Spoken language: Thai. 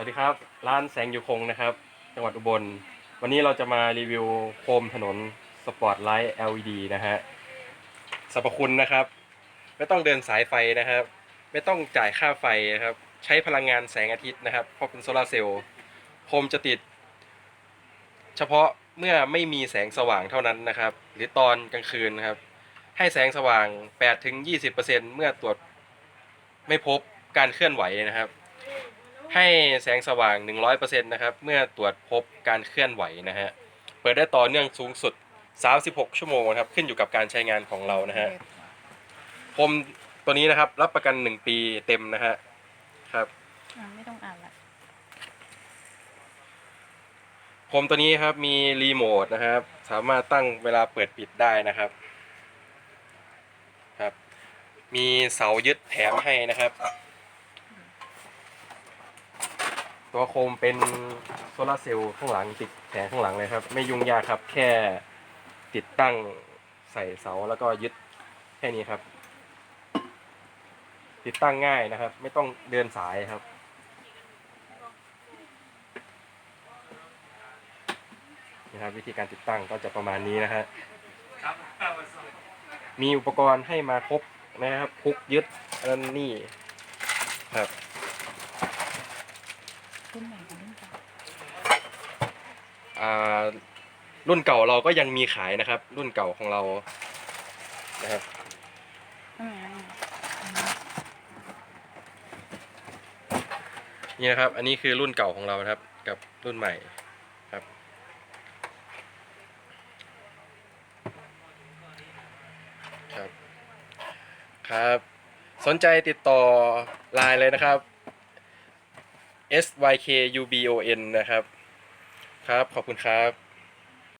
วัสดีครับ ร้านแสงอยู่คงนะครับ จังหวัดอุบล วันนี้เราจะมารีวิวโคมถนนสปอตไลท์ LED นะฮะสรรพคุณนะครับ ไม่ต้องเดินสายไฟนะครับ ไม่ต้องจ่ายค่าไฟนะครับ ใช้พลังงานแสงอาทิตย์นะครับ เพราะเป็นโซลาร์เซลล์โคมจะติด เฉพาะเมื่อไม่มีแสงสว่างเท่านั้นนะครับ หรือตอนกลางคืนนะครับ ให้แสงสว่าง 8-20%เมื่อตรวจไม่พบการเคลื่อนไหวนะครับ ให้แสงสว่าง 100%นะครับ เมื่อตรวจพบการเคลื่อนไหวนะฮะ เปิดได้ต่อเนื่องสูงสุด 36 ชั่วโมงนะครับ ขึ้นอยู่กับการใช้งานของเรานะฮะคมตัวนี้นะครับ รับประกัน 1 ปีเต็มนะฮะ ครับอะไม่ต้องอ่านละโคมตัวนี้ครับ มีรีโมทนะครับ สามารถตั้งเวลาเปิดปิดได้นะครับ ครับ มีเสายึดแถมให้นะครับ ตัวโคมเป็นโซลาร์เซลล์ข้างหลังติดแผงข้างหลังเลยครับ ไม่ยุ่งยากครับ แค่ติดตั้งใส่เสาแล้วก็ยึดแค่นี้ครับ ติดตั้งง่ายนะครับ ไม่ต้องเดินสายครับ นะครับ วิธีการติดตั้งก็จะประมาณนี้นะฮะมีอุปกรณ์ให้มาครบนะครับพุกยึดอันนี่ครับ รุ่นใหม่กับรุ่นเก่าอ่ารุ่นเก่าเราก็ยังมีขายนะครับ รุ่นเก่าของเรานะครับอืมอืมนี่นะครับ อันนี้คือรุ่นเก่าของเรานะครับ กับรุ่นใหม่ครับ ครับ ครับ สนใจติดต่อไลน์เลยนะครับ S Y K U B O N นะครับ ครับ ขอบคุณครับ